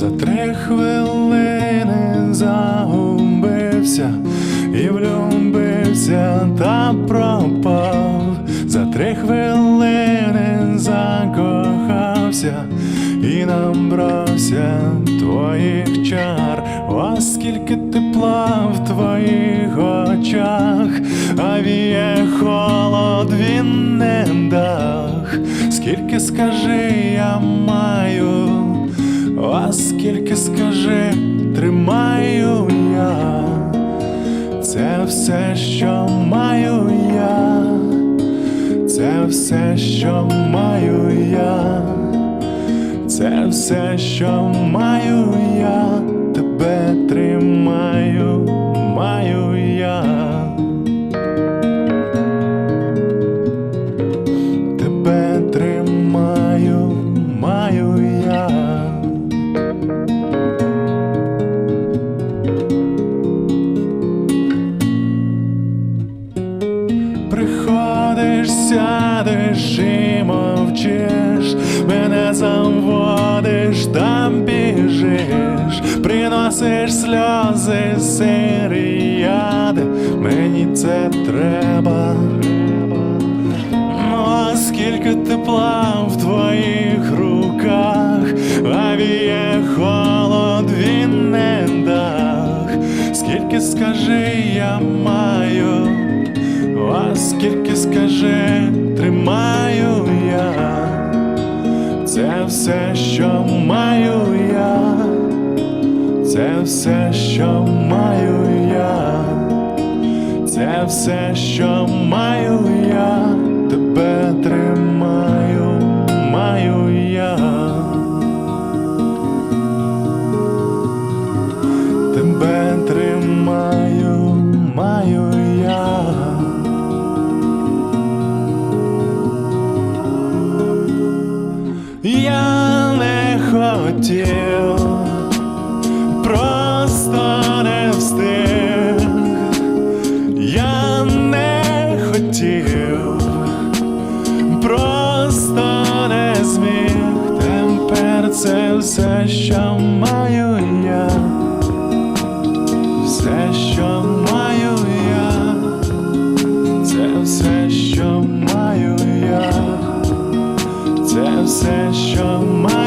За три хвилини загубився і влюбився та пропав. За три хвилини закохався і набрався твоїх чар, оскільки тепла в твоїх очах, а віє холод він не дах. Скільки скажи, я маю, а скільки скажи, тримаю я, це все, що маю я, це все, що маю я, це все, що маю я, тебе тримаю, Приходиш, сядеш і мовчиш, мене заводиш, там біжиш, приносиш сльози, сирі яди, мені це треба. Ну, скільки тепла в твоїх руках, а віє холод він не дах, скільки скажи, я маю, скажи, тримаю я, це все, що маю я, це все, що маю я. Це все, що маю я, діл просто не встиг, я не хотів, просто не зміг, тепер це все, що маю я, все, що маю я, це все, що маю я, це все, що маю.